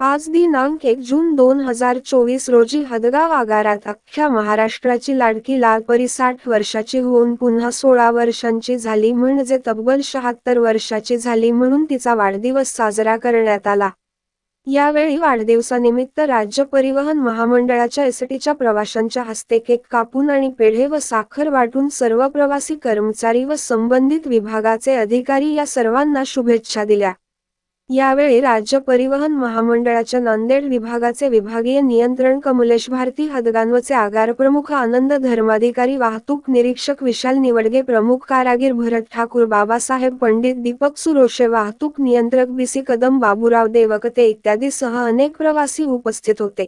आज दिनांक एक जून दोन हजार चोवीस रोजी हदगाव आगारात अख्ख्या महाराष्ट्राची लाडकी लालपरी साठ वर्षाची होऊन पुन्हा सोळा वर्षांची झाली म्हणजे तब्बल शहात्तर वर्षाची झाली म्हणून तिचा वाढदिवस साजरा करण्यात आला. यावेळी वाढदिवसानिमित्त राज्य परिवहन महामंडळाच्या एसटीच्या प्रवाशांच्या हस्ते केक कापून आणि पेढे व साखर वाटून सर्व प्रवासी कर्मचारी व संबंधित विभागाचे अधिकारी या सर्वांना शुभेच्छा दिल्या. यावेळी राज्य परिवहन महामंडळाच्या नांदेड विभागाचे विभागीय नियंत्रण कमलेश भारती हदगांवचे आगार प्रमुख आनंद धर्माधिकारी वाहतूक निरीक्षक विशाल निवडगे प्रमुख कारागीर भरत ठाकूर बाबासाहेब पंडित दीपक सुरोशे वाहतूक नियंत्रक बीसी कदम बाबूराव देवकते इत्यादी सह अनेक प्रवासी उपस्थित होते.